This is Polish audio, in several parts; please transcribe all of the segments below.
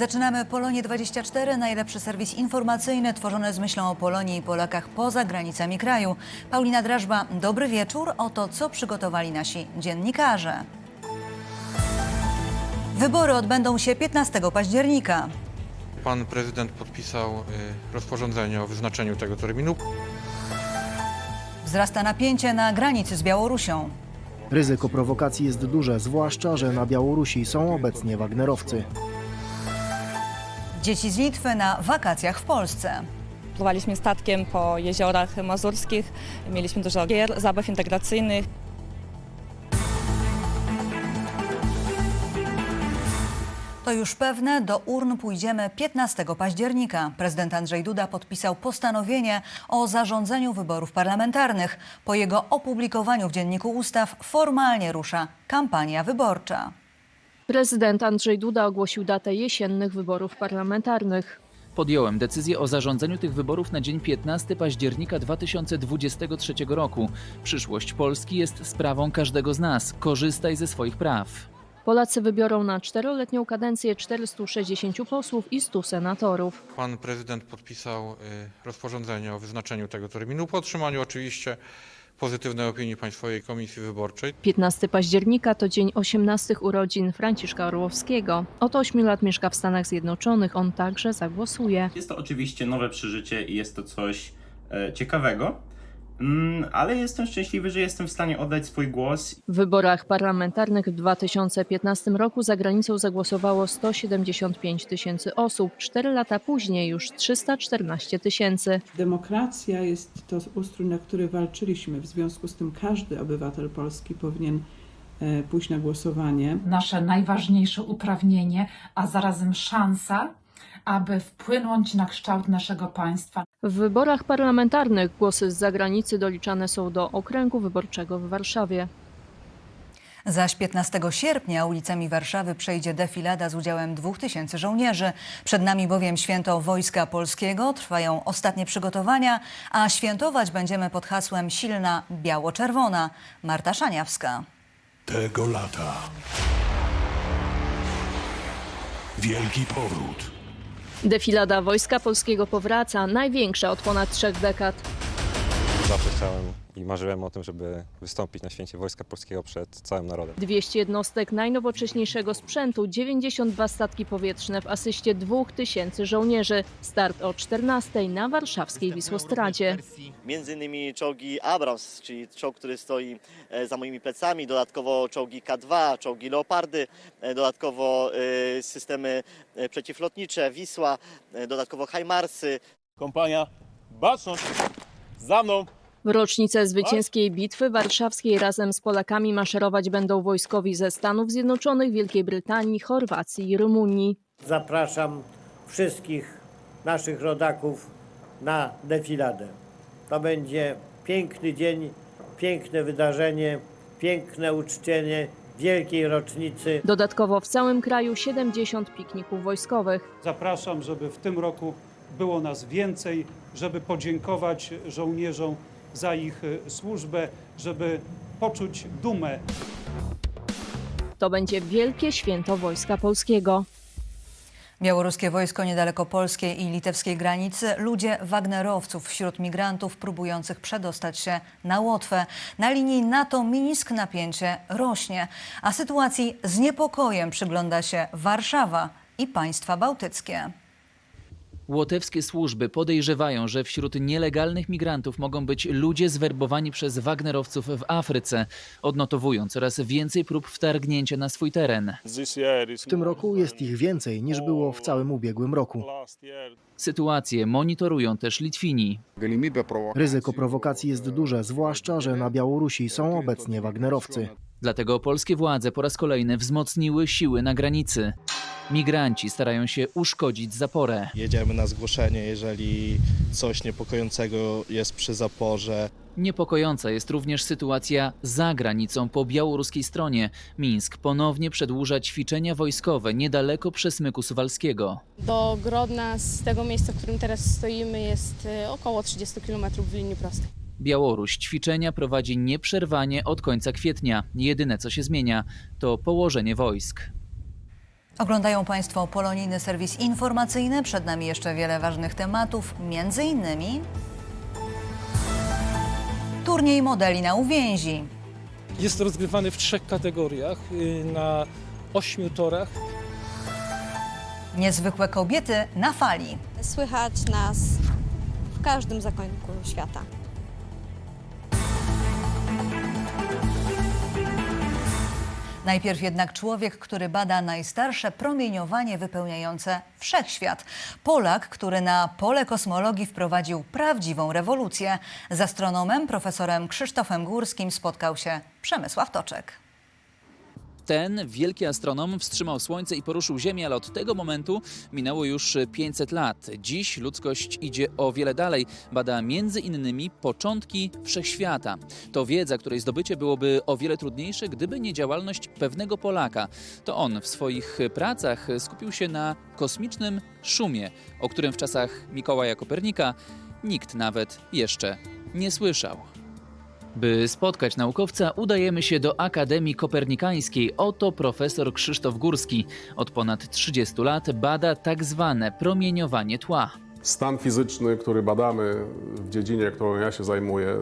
Zaczynamy Polonię 24, najlepszy serwis informacyjny tworzony z myślą o Polonii i Polakach poza granicami kraju. Paulina Drażba, dobry wieczór. Oto co przygotowali nasi dziennikarze. Wybory odbędą się 15 października. Pan prezydent podpisał y, rozporządzenie o wyznaczeniu tego terminu. Wzrasta napięcie na granicy z Białorusią. Ryzyko prowokacji jest duże, zwłaszcza, że na Białorusi są obecnie Wagnerowcy. Dzieci z Litwy na wakacjach w Polsce. Pływaliśmy statkiem po jeziorach mazurskich, mieliśmy dużo gier, zabaw integracyjnych. To już pewne, do urn pójdziemy 15 października. Prezydent Andrzej Duda podpisał postanowienie o zarządzeniu wyborów parlamentarnych. Po jego opublikowaniu w Dzienniku Ustaw formalnie rusza kampania wyborcza. Prezydent Andrzej Duda ogłosił datę jesiennych wyborów parlamentarnych. Podjąłem decyzję o zarządzeniu tych wyborów na dzień 15 października 2023 roku. Przyszłość Polski jest sprawą każdego z nas. Korzystaj ze swoich praw. Polacy wybiorą na czteroletnią kadencję 460 posłów i 100 senatorów. Pan prezydent podpisał y, rozporządzenie o wyznaczeniu tego terminu po otrzymaniu oczywiście pozytywnej opinii Państwowej Komisji Wyborczej. 15 października to dzień 18 urodzin Franciszka Orłowskiego. Od 8 lat mieszka w Stanach Zjednoczonych, on także zagłosuje. Jest to oczywiście nowe przeżycie i jest to coś e, ciekawego, ale jestem szczęśliwy, że jestem w stanie oddać swój głos W wyborach parlamentarnych w 2015 roku za granicą zagłosowało 175 tysięcy osób. Cztery lata później już 314 tysięcy. Demokracja jest to ustrój, na który walczyliśmy. W związku z tym każdy obywatel polski powinien e, pójść na głosowanie. nasze najważniejsze uprawnienie, a zarazem szansa, aby wpłynąć na kształt naszego państwa. W wyborach parlamentarnych głosy z zagranicy doliczane są do okręgu wyborczego w Warszawie. Zaś 15 sierpnia ulicami Warszawy przejdzie defilada z udziałem 2000 żołnierzy. Przed nami bowiem święto Wojska Polskiego, trwają ostatnie przygotowania, a świętować będziemy pod hasłem Silna Biało-Czerwona. Marta Szaniawska. tego lata. Wielki powrót. Defilada Wojska Polskiego powraca, największa od ponad trzech dekad. Chciałem i marzyłem o tym, żeby wystąpić na święcie Wojska Polskiego przed całym narodem. 200 jednostek najnowocześniejszego sprzętu, 92 statki powietrzne w asyście 2000 żołnierzy. Start o 14 na warszawskiej Wisłostradzie. Między innymi czołgi Abrams, czyli czołg, który stoi e, za moimi plecami, dodatkowo czołgi K2, czołgi Leopardy, e, dodatkowo e, systemy przeciwlotnicze, Wisła, dodatkowo Hajmarsy. Kompania, baczność, za mną. W rocznicę zwycięskiej bitwy warszawskiej razem z Polakami maszerować będą wojskowi ze Stanów Zjednoczonych, Wielkiej Brytanii, Chorwacji i Rumunii. Zapraszam wszystkich naszych rodaków na defiladę. To będzie piękny dzień, piękne wydarzenie, piękne uczczenie wielkiej rocznicy Dodatkowo w całym kraju 70 pikników wojskowych. Zapraszam, żeby w tym roku było nas więcej, żeby podziękować żołnierzom za ich e, służbę, żeby poczuć dumę To będzie wielkie święto Wojska Polskiego. Białoruskie wojsko niedaleko polskiej i litewskiej granicy. Ludzie Wagnerowców wśród migrantów próbujących przedostać się na Łotwę. Na linii NATO-Mińsk napięcie rośnie, a sytuacji z niepokojem przygląda się Warszawa i państwa bałtyckie. Łotewskie służby podejrzewają, że wśród nielegalnych migrantów mogą być ludzie zwerbowani przez Wagnerowców w Afryce, odnotowują coraz więcej prób wtargnięcia na swój teren. W tym roku jest ich więcej niż było w całym ubiegłym roku. Sytuację monitorują też Litwini. Ryzyko prowokacji jest duże, zwłaszcza, że na Białorusi są obecnie Wagnerowcy. Dlatego polskie władze po raz kolejny wzmocniły siły na granicy. Migranci starają się uszkodzić zaporę. Jedziemy na zgłoszenie, jeżeli coś niepokojącego jest przy zaporze. Niepokojąca jest również sytuacja za granicą po białoruskiej stronie. Mińsk ponownie przedłuża ćwiczenia wojskowe niedaleko przesmyku suwalskiego. Do Grodna z tego miejsca, w którym teraz stoimy jest e, około 30 km w linii prostej. Białoruś ćwiczenia prowadzi nieprzerwanie od końca kwietnia. Jedyne co się zmienia to położenie wojsk. Oglądają Państwo polonijny serwis informacyjny. Przed nami jeszcze wiele ważnych tematów, między innymi turniej modeli na uwięzi. Jest rozgrywany w trzech kategoriach y, na ośmiu torach. Niezwykłe kobiety na fali. Słychać nas w każdym zakątku świata. Najpierw jednak człowiek, który bada najstarsze promieniowanie wypełniające wszechświat. Polak, który na pole kosmologii wprowadził prawdziwą rewolucję. Z astronomem profesorem Krzysztofem Górskim spotkał się Przemysław Toczek. Ten wielki astronom wstrzymał Słońce i poruszył Ziemię, ale od tego momentu minęło już 500 lat. Dziś ludzkość idzie o wiele dalej. Bada między innymi początki wszechświata. To wiedza, której zdobycie byłoby o wiele trudniejsze, gdyby nie działalność pewnego Polaka. To on w swoich pracach skupił się na kosmicznym szumie, o którym w czasach Mikołaja Kopernika nikt nawet jeszcze nie słyszał. By spotkać naukowca, udajemy się do Akademii Kopernikańskiej. Oto profesor Krzysztof Górski. Od ponad 30 lat bada tak zwane promieniowanie tła. Stan fizyczny, który badamy w dziedzinie, którą ja się zajmuję,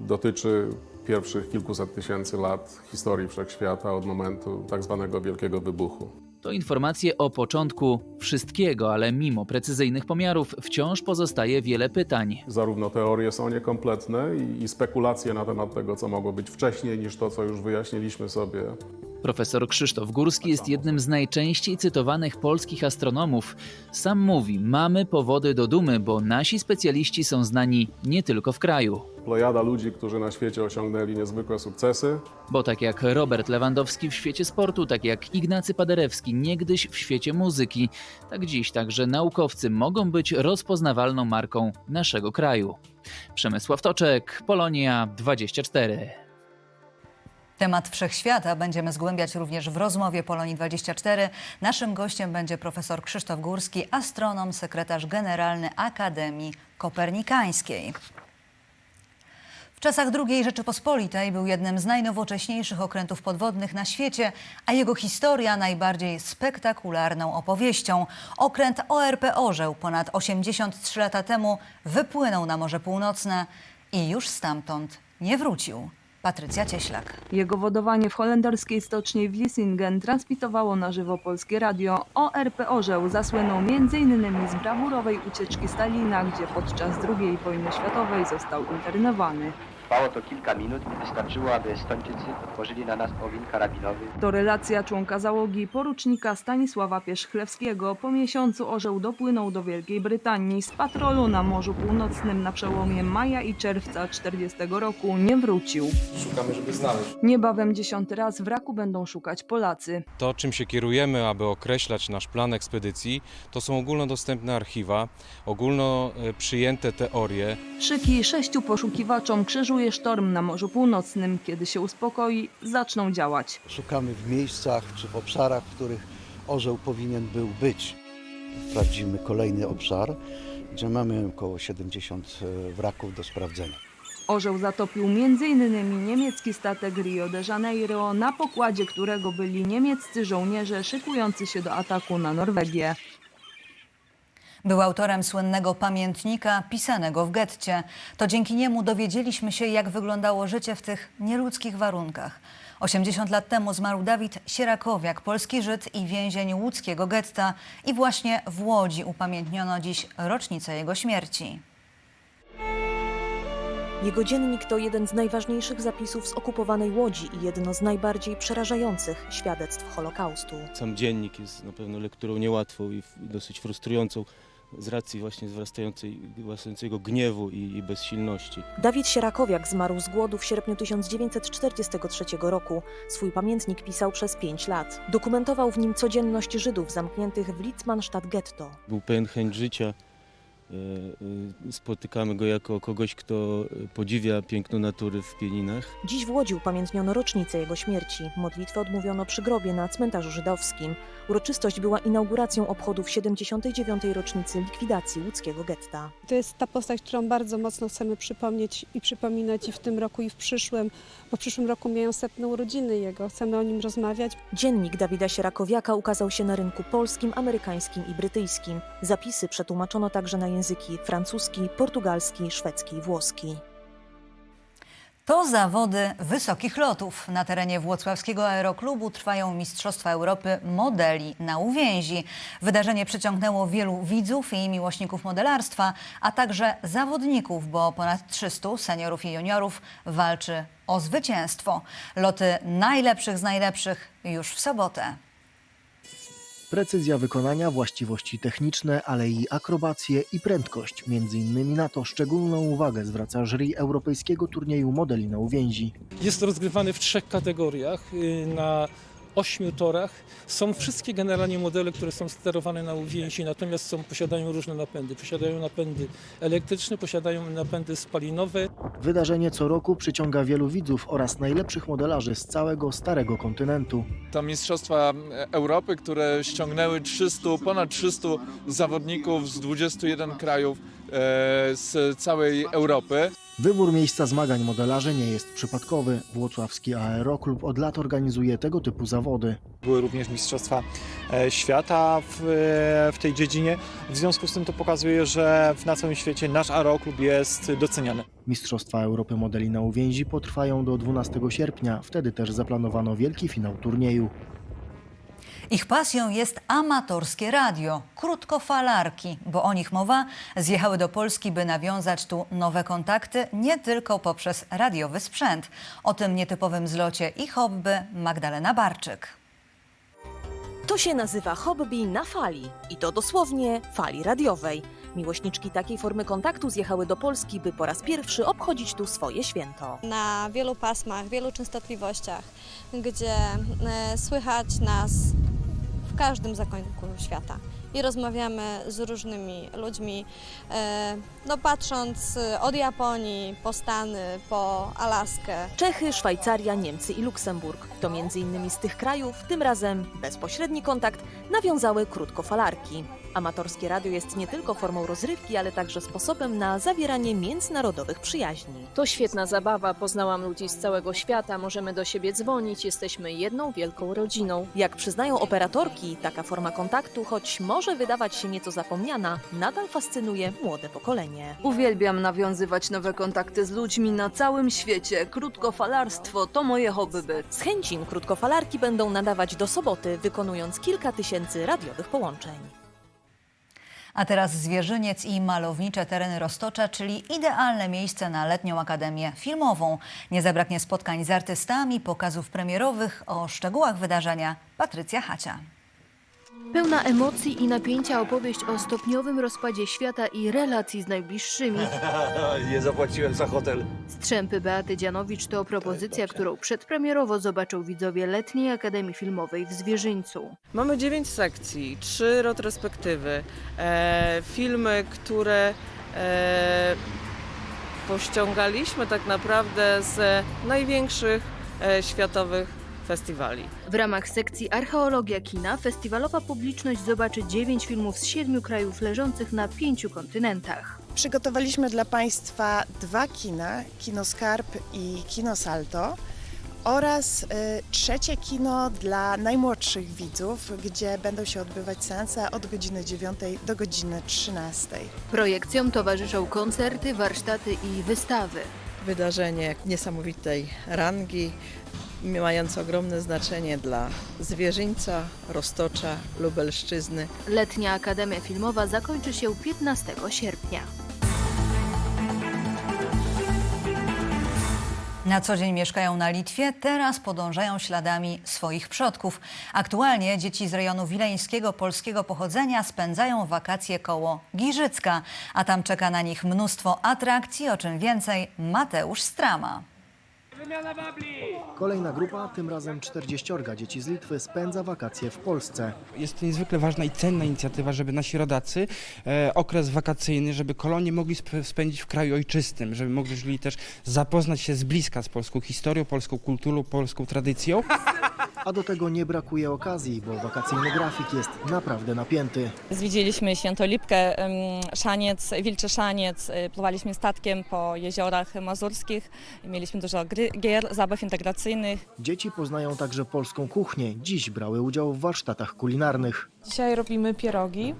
dotyczy pierwszych kilkuset tysięcy lat historii wszechświata od momentu tak zwanego Wielkiego Wybuchu. To informacje o początku wszystkiego, ale mimo precyzyjnych pomiarów wciąż pozostaje wiele pytań. Zarówno teorie są niekompletne i, spekulacje na temat tego, co mogło być wcześniej, niż to, co już wyjaśniliśmy sobie, Profesor Krzysztof Górski jest jednym z najczęściej cytowanych polskich astronomów. Sam mówi: Mamy powody do dumy, bo nasi specjaliści są znani nie tylko w kraju. plejada ludzi, którzy na świecie osiągnęli niezwykłe sukcesy. Bo tak jak Robert Lewandowski w świecie sportu, tak jak Ignacy Paderewski niegdyś w świecie muzyki, tak dziś także naukowcy mogą być rozpoznawalną marką naszego kraju. Przemysław Toczek, Polonia 24. Temat wszechświata będziemy zgłębiać również w rozmowie Polonii 24. Naszym gościem będzie profesor Krzysztof Górski, astronom, sekretarz generalny Akademii Kopernikańskiej. W czasach II Rzeczypospolitej był jednym z najnowocześniejszych okrętów podwodnych na świecie, a jego historia najbardziej spektakularną opowieścią. Okręt ORP Orzeł ponad 83 lata temu wypłynął na Morze Północne i już stamtąd nie wrócił. Patrycja Cieślak. Jego wodowanie w holenderskiej stoczni w Vlissingen transmitowało na żywo polskie radio. ORP Orzeł zasłynął m.in. z brawurowej ucieczki Stalina, gdzie podczas II wojny światowej został internowany. Trwało to kilka minut i wystarczyło, aby Estończycy otworzyli na nas ogień karabinowy. To relacja członka załogi porucznika Stanisława Pierzchlewskiego. Po miesiącu orzeł dopłynął do Wielkiej Brytanii. Z patrolu na Morzu Północnym na przełomie maja i czerwca 40 roku nie wrócił. Szukamy, żeby znaleźć. Niebawem dziesiąty raz wraku będą szukać Polacy. To, czym się kierujemy, aby określać nasz plan ekspedycji, to są ogólnodostępne archiwa, ogólno e, przyjęte teorie. Szyki sześciu poszukiwaczom krzyżuje sztorm na Morzu Północnym. Kiedy się uspokoi, zaczną działać. Szukamy w miejscach czy w obszarach, w których orzeł powinien był być. Sprawdzimy kolejny obszar, gdzie mamy około 70 wraków do sprawdzenia. Orzeł zatopił m.in. niemiecki statek Rio de Janeiro, na pokładzie którego byli niemieccy żołnierze szykujący się do ataku na Norwegię. Był autorem słynnego pamiętnika pisanego w getcie. To dzięki niemu dowiedzieliśmy się, jak wyglądało życie w tych nieludzkich warunkach. 80 lat temu zmarł Dawid Sierakowiak, polski Żyd i więzień łódzkiego getta. I właśnie w Łodzi upamiętniono dziś rocznicę jego śmierci. Jego dziennik to jeden z najważniejszych zapisów z okupowanej Łodzi i jedno z najbardziej przerażających świadectw Holokaustu. Sam dziennik jest na pewno lekturą niełatwą i dosyć frustrującą z racji właśnie wzrastającej, wzrastającego gniewu i, i bezsilności. Dawid Sierakowiak zmarł z głodu w sierpniu 1943 roku. Swój pamiętnik pisał przez pięć lat. Dokumentował w nim codzienność Żydów zamkniętych w Litzmannstadt getto. Był pełen chęć życia, spotykamy go jako kogoś, kto podziwia piękno natury w Pieninach. Dziś w Łodzi upamiętniono rocznicę jego śmierci. Modlitwę odmówiono przy grobie na cmentarzu żydowskim. Uroczystość była inauguracją obchodów 79. rocznicy likwidacji łódzkiego getta. To jest ta postać, którą bardzo mocno chcemy przypomnieć i przypominać i w tym roku, i w przyszłym, bo w przyszłym roku mijają setne urodziny jego. Chcemy o nim rozmawiać. Dziennik Dawida Sierakowiaka ukazał się na rynku polskim, amerykańskim i brytyjskim. Zapisy przetłumaczono także na języki francuski, portugalski, szwedzki włoski. To zawody wysokich lotów. Na terenie Włocławskiego Aeroklubu trwają Mistrzostwa Europy modeli na uwięzi. Wydarzenie przyciągnęło wielu widzów i miłośników modelarstwa, a także zawodników, bo ponad 300 seniorów i juniorów walczy o zwycięstwo. Loty najlepszych z najlepszych już w sobotę. Precyzja wykonania, właściwości techniczne, ale i akrobacje i prędkość. Między innymi na to szczególną uwagę zwraca jury Europejskiego Turnieju Modeli na Uwięzi. Jest rozgrywany w trzech kategoriach y, na ośmiu torach. Są wszystkie generalnie modele, które są sterowane na uwięzi, natomiast są, posiadają różne napędy. Posiadają napędy elektryczne, posiadają napędy spalinowe. Wydarzenie co roku przyciąga wielu widzów oraz najlepszych modelarzy z całego starego kontynentu. To Mistrzostwa Europy, które ściągnęły 300, ponad 300 zawodników z 21 krajów e, z całej Europy. Wybór miejsca zmagań modelarzy nie jest przypadkowy. Włocławski Aeroklub od lat organizuje tego typu zawody. Były również Mistrzostwa e, Świata w, e, w tej dziedzinie. W związku z tym to pokazuje, że na całym świecie nasz aeroklub jest doceniany. Mistrzostwa Europy Modeli na Uwięzi potrwają do 12 sierpnia. Wtedy też zaplanowano wielki finał turnieju. Ich pasją jest amatorskie radio, krótkofalarki, bo o nich mowa, zjechały do Polski, by nawiązać tu nowe kontakty, nie tylko poprzez radiowy sprzęt. O tym nietypowym zlocie i hobby Magdalena Barczyk. To się nazywa hobby na fali i to dosłownie fali radiowej. Miłośniczki takiej formy kontaktu zjechały do Polski, by po raz pierwszy obchodzić tu swoje święto. Na wielu pasmach, wielu częstotliwościach, gdzie e, słychać nas w każdym zakątku świata. I rozmawiamy z różnymi ludźmi, e, no patrząc e, od Japonii po Stany, po Alaskę. Czechy, Szwajcaria, Niemcy i Luksemburg. To między innymi z tych krajów, tym razem bezpośredni kontakt, nawiązały krótkofalarki. Amatorskie radio jest nie tylko formą rozrywki, ale także sposobem na zawieranie międzynarodowych przyjaźni. To świetna zabawa, poznałam ludzi z całego świata, możemy do siebie dzwonić, jesteśmy jedną wielką rodziną. Jak przyznają operatorki, taka forma kontaktu, choć może wydawać się nieco zapomniana, nadal fascynuje młode pokolenie. Uwielbiam nawiązywać nowe kontakty z ludźmi na całym świecie. Krótkofalarstwo to moje hobby. Z krótkofalarki będą nadawać do soboty, wykonując kilka tysięcy radiowych połączeń. A teraz Zwierzyniec i malownicze tereny Roztocza, czyli idealne miejsce na letnią akademię filmową. Nie zabraknie spotkań z artystami, pokazów premierowych. O szczegółach wydarzenia Patrycja Hacia. Pełna emocji i napięcia opowieść o stopniowym rozpadzie świata i relacji z najbliższymi. Nie zapłaciłem za hotel. Strzępy Beaty Dzianowicz to propozycja, którą przedpremierowo zobaczą widzowie Letniej Akademii Filmowej w Zwierzyńcu. Mamy dziewięć sekcji, trzy retrospektywy, e, filmy, które e, pościągaliśmy tak naprawdę z największych e, światowych festiwali. W ramach sekcji Archeologia Kina festiwalowa publiczność zobaczy dziewięć filmów z siedmiu krajów leżących na pięciu kontynentach. Przygotowaliśmy dla Państwa dwa kina, Kino Skarb i Kino Salto oraz y, trzecie kino dla najmłodszych widzów, gdzie będą się odbywać seanse od godziny 9 do godziny 13. Projekcjom towarzyszą koncerty, warsztaty i wystawy. Wydarzenie niesamowitej rangi, mające ogromne znaczenie dla zwierzyńca, roztocza, Lubelszczyzny. Letnia Akademia Filmowa zakończy się 15 sierpnia. Na co dzień mieszkają na Litwie, teraz podążają śladami swoich przodków. Aktualnie dzieci z rejonu wileńskiego polskiego pochodzenia spędzają wakacje koło Giżycka, a tam czeka na nich mnóstwo atrakcji, o czym więcej Mateusz Strama. Kolejna grupa, tym razem 40 dzieci z Litwy, spędza wakacje w Polsce. Jest to niezwykle ważna i cenna inicjatywa, żeby nasi rodacy e, okres wakacyjny, żeby kolonie mogli sp- spędzić w kraju ojczystym, żeby mogli też zapoznać się z bliska z polską historią, polską kulturą, polską tradycją. A do tego nie brakuje okazji, bo wakacyjny grafik jest naprawdę napięty. Zwiedziliśmy Świętolipkę, Szaniec, Wilczy Szaniec, y, pływaliśmy statkiem po jeziorach mazurskich, mieliśmy dużo gry, gier, zabaw integracyjnych. Dzieci poznają także polską kuchnię. Dziś brały udział w warsztatach kulinarnych. Dzisiaj robimy pierogi,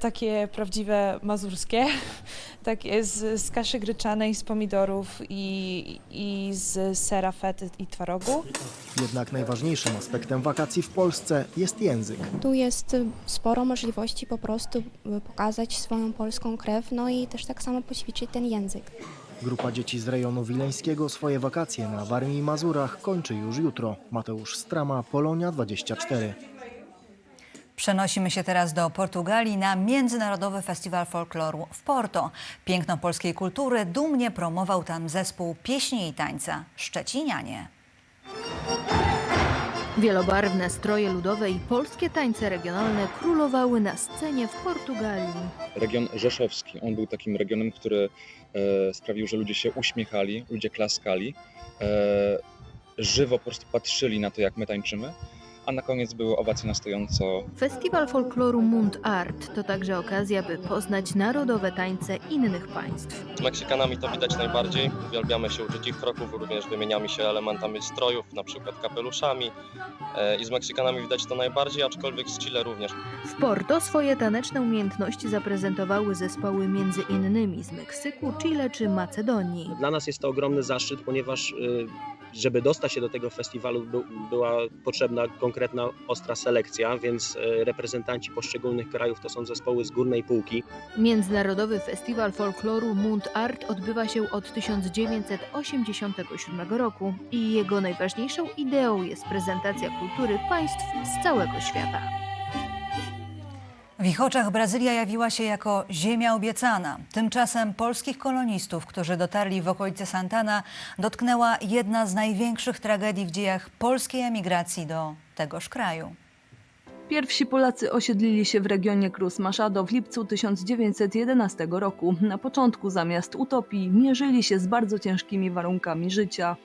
takie prawdziwe mazurskie, takie z, z kaszy gryczanej, z pomidorów i, i z sera fety i twarogu. Jednak najważniejszym aspektem wakacji w Polsce jest język. Tu jest y, sporo możliwości po prostu y, pokazać swoją polską krew, no i też tak samo poćwiczyć ten język. Grupa dzieci z rejonu wileńskiego swoje wakacje na Warmii i Mazurach kończy już jutro. Mateusz Strama, Polonia 24. Przenosimy się teraz do Portugalii na Międzynarodowy Festiwal Folkloru w Porto. Piękno polskiej kultury dumnie promował tam zespół pieśni i tańca Szczecinianie. Wielobarwne stroje ludowe i polskie tańce regionalne królowały na scenie w Portugalii. region rzeszowski. On był takim regionem, który e, sprawił, że ludzie się uśmiechali, ludzie klaskali, e, żywo po prostu patrzyli na to, jak my tańczymy, a na koniec były owacje na stojąco. Festiwal folkloru Mund Art to także okazja, by poznać narodowe tańce innych państw. Z Meksykanami to widać najbardziej. Uwielbiamy się uczyć ich kroków, również wymieniamy się elementami strojów, na przykład kapeluszami. E, I z Meksykanami widać to najbardziej, aczkolwiek z Chile również. W Porto swoje taneczne umiejętności zaprezentowały zespoły między innymi z Meksyku, Chile czy Macedonii. Dla nas jest to ogromny zaszczyt, ponieważ y, żeby dostać się do tego festiwalu by- była potrzebna konkretna ostra selekcja, więc y, reprezentanci poszczególnych krajów to są zespoły z górnej półki. Międzynarodowy Festiwal Folkloru Mund Art odbywa się od 1987 roku i jego najważniejszą ideą jest prezentacja kultury państw z całego świata. W ich oczach Brazylia jawiła się jako ziemia obiecana. Tymczasem polskich kolonistów, którzy dotarli w okolice Santana, dotknęła jedna z największych tragedii w dziejach polskiej emigracji do tegoż kraju. Pierwsi Polacy osiedlili się w regionie Cruz Machado w lipcu 1911 roku. Na początku zamiast utopii mierzyli się z bardzo ciężkimi warunkami życia.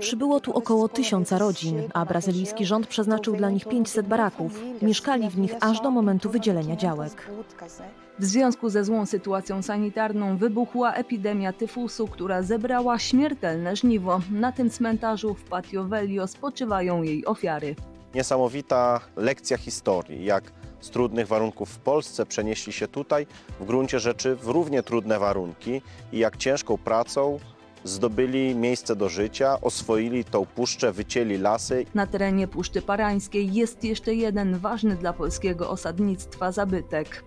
Przybyło tu około tysiąca rodzin, a brazylijski rząd przeznaczył dla nich 500 baraków. Mieszkali w nich aż do momentu wydzielenia działek. W związku ze złą sytuacją sanitarną wybuchła epidemia tyfusu, która zebrała śmiertelne żniwo. Na tym cmentarzu w Patio Velio spoczywają jej ofiary. Niesamowita lekcja historii, jak z trudnych warunków w Polsce przenieśli się tutaj, w gruncie rzeczy w równie trudne warunki i jak ciężką pracą zdobyli miejsce do życia, oswoili tą puszczę, wycięli lasy. Na terenie Puszczy Parańskiej jest jeszcze jeden ważny dla polskiego osadnictwa zabytek.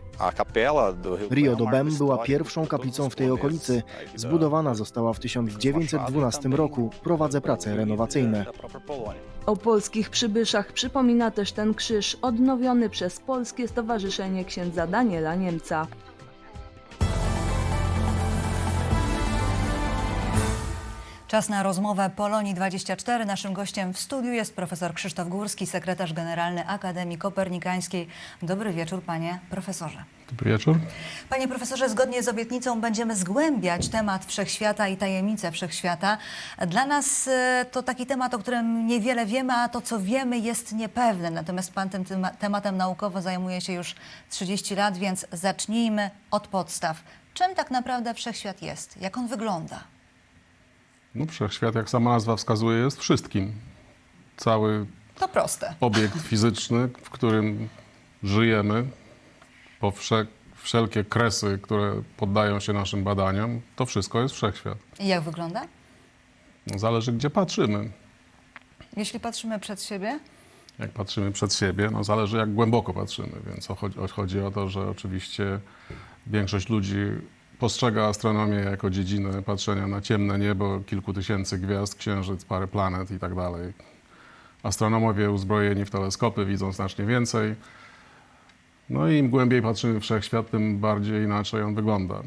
Rio do Bem była pierwszą kaplicą w tej okolicy. Zbudowana została w 1912 roku. Prowadzę prace renowacyjne. O polskich przybyszach przypomina też ten krzyż odnowiony przez Polskie Stowarzyszenie Księdza Daniela Niemca. Czas na rozmowę Polonii 24. Naszym gościem w studiu jest profesor Krzysztof Górski, sekretarz generalny Akademii Kopernikańskiej. Dobry wieczór, panie profesorze. Dobry wieczór. Panie profesorze, zgodnie z obietnicą będziemy zgłębiać temat wszechświata i tajemnice wszechświata. Dla nas e, to taki temat, o którym niewiele wiemy, a to, co wiemy, jest niepewne. Natomiast pan tym tema- tematem naukowo zajmuje się już 30 lat, więc zacznijmy od podstaw. Czym tak naprawdę wszechświat jest? Jak on wygląda? No, wszechświat, jak sama nazwa wskazuje, jest wszystkim. Cały To proste. obiekt fizyczny, w którym żyjemy, po wsze, wszelkie kresy, które poddają się naszym badaniom, to wszystko jest wszechświat. I jak wygląda? No, zależy, gdzie patrzymy. Jeśli patrzymy przed siebie, Jak patrzymy przed siebie, no zależy, jak głęboko patrzymy. Więc chodzi o to, że oczywiście większość ludzi postrzega astronomię jako dziedzinę patrzenia na ciemne niebo, kilku tysięcy gwiazd, księżyc, parę planet i tak. Astronomowie uzbrojeni w teleskopy widzą znacznie więcej. No i im głębiej patrzymy w wszechświat, tym bardziej inaczej on wygląda.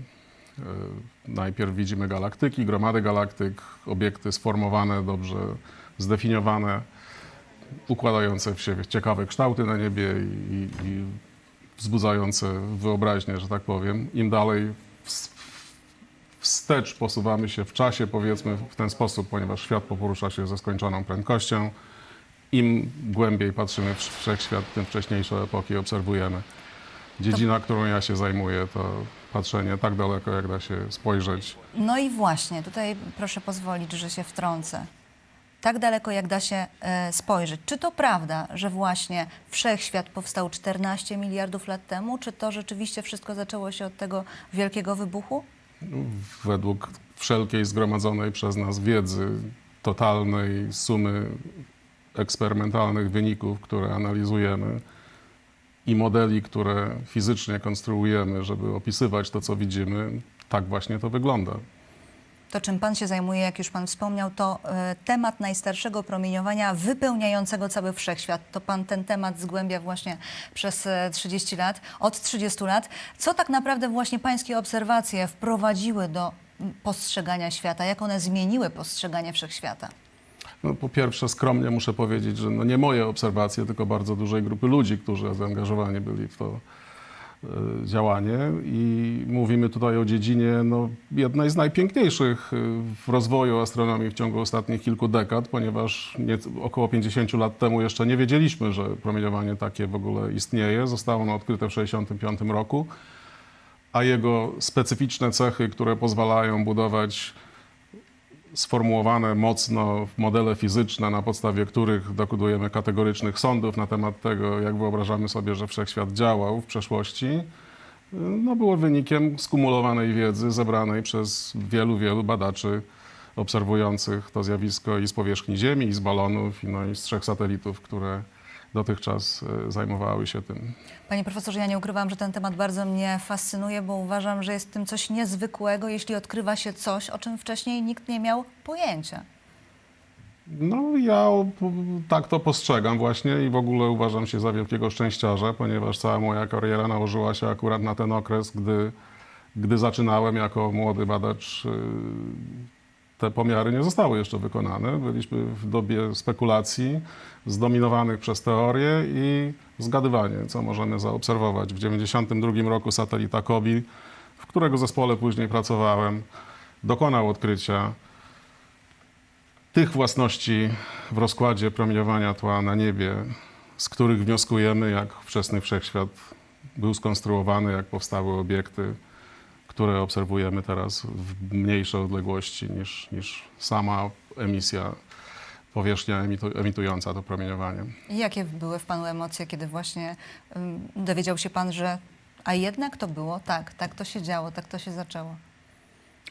Najpierw widzimy galaktyki, gromady galaktyk, obiekty sformowane, dobrze zdefiniowane, układające w siebie ciekawe kształty na niebie i, i wzbudzające wyobraźnię, że tak powiem. Im dalej wstecz posuwamy się w czasie, powiedzmy w ten sposób, ponieważ świat porusza się ze skończoną prędkością. Im głębiej patrzymy w wszechświat, tym wcześniejsze epoki obserwujemy. Dziedzina, którą ja się zajmuję, to patrzenie tak daleko, jak da się spojrzeć. No i właśnie, tutaj proszę pozwolić, że się wtrącę. Tak daleko, jak da się e, spojrzeć. Czy to prawda, że właśnie wszechświat powstał 14 miliardów lat temu? Czy to rzeczywiście wszystko zaczęło się od tego wielkiego wybuchu? Według wszelkiej zgromadzonej przez nas wiedzy, totalnej sumy eksperymentalnych wyników, które analizujemy i modeli, które fizycznie konstruujemy, żeby opisywać to, co widzimy, tak właśnie to wygląda. To, czym Pan się zajmuje, jak już Pan wspomniał, to e, temat najstarszego promieniowania wypełniającego cały wszechświat. To Pan ten temat zgłębia właśnie przez e, 30 lat, od 30 lat. Co tak naprawdę właśnie Pańskie obserwacje wprowadziły do postrzegania świata? Jak one zmieniły postrzeganie wszechświata? No, po pierwsze, skromnie muszę powiedzieć, że no nie moje obserwacje, tylko bardzo dużej grupy ludzi, którzy zaangażowani byli w to e, działanie. I mówimy tutaj o dziedzinie no, jednej z najpiękniejszych e, w rozwoju astronomii w ciągu ostatnich kilku dekad, ponieważ nie, około 50 lat temu jeszcze nie wiedzieliśmy, że promieniowanie takie w ogóle istnieje. Zostało ono odkryte w 1965 roku, a jego specyficzne cechy, które pozwalają budować sformułowane mocno modele fizyczne, na podstawie których dokonujemy kategorycznych sądów na temat tego, jak wyobrażamy sobie, że wszechświat działał w przeszłości, no było wynikiem skumulowanej wiedzy zebranej przez wielu, wielu badaczy obserwujących to zjawisko i z powierzchni Ziemi, i z balonów, i, no, i z trzech satelitów, które dotychczas e, zajmowały się tym. Panie profesorze, ja nie ukrywam, że ten temat bardzo mnie fascynuje, bo uważam, że jest w tym coś niezwykłego, jeśli odkrywa się coś, o czym wcześniej nikt nie miał pojęcia. No ja tak to postrzegam właśnie i w ogóle uważam się za wielkiego szczęściarza, ponieważ cała moja kariera nałożyła się akurat na ten okres, gdy, gdy zaczynałem jako młody badacz. Te pomiary nie zostały jeszcze wykonane. Byliśmy w dobie spekulacji zdominowanych przez teorię i zgadywanie, co możemy zaobserwować. W 1992 roku satelita COBI, w którego zespole później pracowałem, dokonał odkrycia tych własności w rozkładzie promieniowania tła na niebie, z których wnioskujemy, jak wczesny wszechświat był skonstruowany, jak powstały obiekty, które obserwujemy teraz w mniejszej odległości niż, niż sama emisja, powierzchnia emitu, emitująca to promieniowanie. I Jakie były w Panu emocje, kiedy właśnie ym, dowiedział się Pan, że a jednak to było tak, tak to się działo, tak to się zaczęło?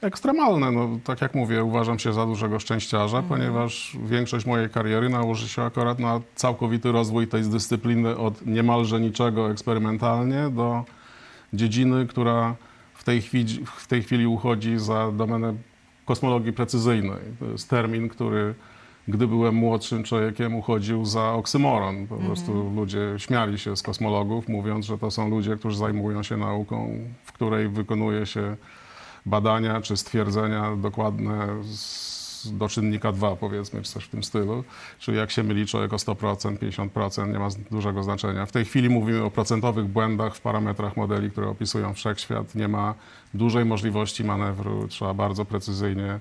Ekstremalne, no tak jak mówię, uważam się za dużego szczęściarza, ponieważ większość mojej kariery nałoży się akurat na całkowity rozwój tej dyscypliny od niemalże niczego eksperymentalnie do dziedziny, która tej chwili, w tej chwili uchodzi za domenę kosmologii precyzyjnej. To jest termin, który gdy byłem młodszym człowiekiem uchodził za oksymoron. Po prostu ludzie śmiali się z kosmologów, mówiąc, że to są ludzie, którzy zajmują się nauką, w której wykonuje się badania czy stwierdzenia dokładne z, do czynnika 2, powiedzmy, czy coś w tym stylu. Czyli jak się myli człowiek o 100%, 50%, nie ma dużego znaczenia. W tej chwili mówimy o procentowych błędach w parametrach modeli, które opisują wszechświat. Nie ma dużej możliwości manewru, trzeba bardzo precyzyjnie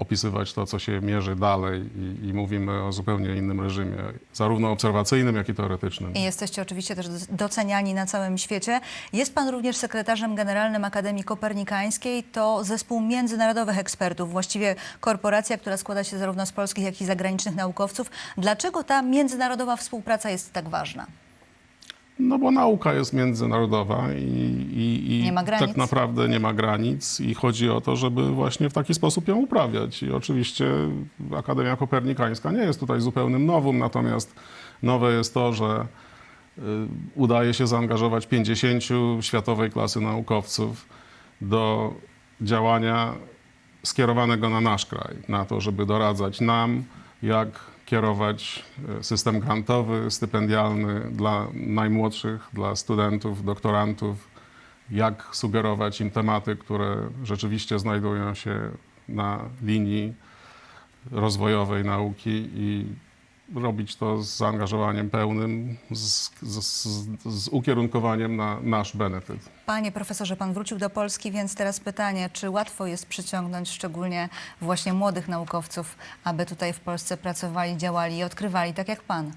opisywać to, co się mierzy dalej i, i mówimy o zupełnie innym reżimie, zarówno obserwacyjnym, jak i teoretycznym. I jesteście oczywiście też doceniani na całym świecie. Jest Pan również sekretarzem generalnym Akademii Kopernikańskiej. To zespół międzynarodowych ekspertów, właściwie korporacja, która składa się zarówno z polskich, jak i zagranicznych naukowców. Dlaczego ta międzynarodowa współpraca jest tak ważna? No bo nauka jest międzynarodowa i, i, i tak naprawdę nie ma granic i chodzi o to, żeby właśnie w taki sposób ją uprawiać. I oczywiście Akademia Kopernikańska nie jest tutaj zupełnym nowum, natomiast nowe jest to, że y, udaje się zaangażować 50 światowej klasy naukowców do działania skierowanego na nasz kraj, na to, żeby doradzać nam, jak kierować e, system grantowy, stypendialny dla najmłodszych, dla studentów, doktorantów. Jak sugerować im tematy, które rzeczywiście znajdują się na linii rozwojowej nauki i robić to z zaangażowaniem pełnym, z, z, z, ukierunkowaniem na nasz benefit. Panie profesorze, pan wrócił do Polski, więc teraz pytanie, czy łatwo jest przyciągnąć szczególnie właśnie młodych naukowców, aby tutaj w Polsce pracowali, działali i odkrywali, tak jak pan?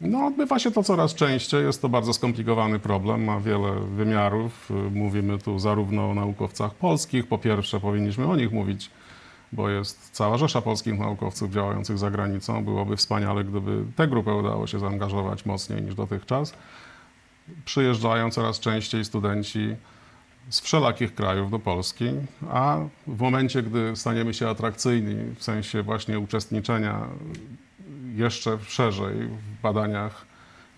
No, odbywa się to coraz częściej. Jest to bardzo skomplikowany problem, ma wiele wymiarów. Mówimy tu zarówno o naukowcach polskich. Po pierwsze, powinniśmy o nich mówić, bo jest cała rzesza polskich naukowców działających za granicą. Byłoby wspaniale, gdyby tę grupę udało się zaangażować mocniej niż dotychczas. Przyjeżdżają coraz częściej studenci z wszelakich krajów do Polski, a w momencie, gdy staniemy się atrakcyjni w sensie właśnie uczestniczenia jeszcze szerzej w badaniach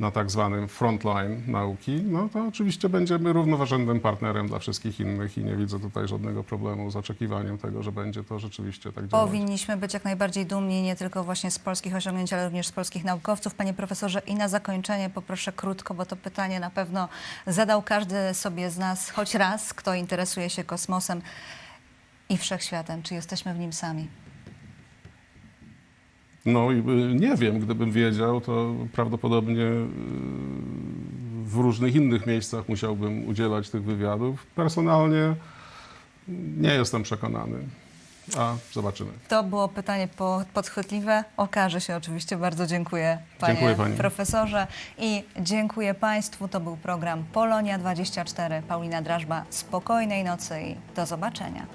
na tak zwanym frontline nauki, no to oczywiście będziemy równoważędnym partnerem dla wszystkich innych i nie widzę tutaj żadnego problemu z oczekiwaniem tego, że będzie to rzeczywiście tak działać. Powinniśmy być jak najbardziej dumni nie tylko właśnie z polskich osiągnięć, ale również z polskich naukowców. Panie profesorze, i na zakończenie poproszę krótko, bo to pytanie na pewno zadał każdy sobie z nas choć raz, kto interesuje się kosmosem i wszechświatem. Czy jesteśmy w nim sami? No i y, nie wiem, gdybym wiedział, to prawdopodobnie y, w różnych innych miejscach musiałbym udzielać tych wywiadów. Personalnie nie jestem przekonany, a zobaczymy. To było pytanie po- podchwytliwe. Okaże się oczywiście. Bardzo dziękuję panie Dziękuję pani. profesorze i dziękuję państwu. To był program Polonia 24. Paulina Drażba. Spokojnej nocy i do zobaczenia.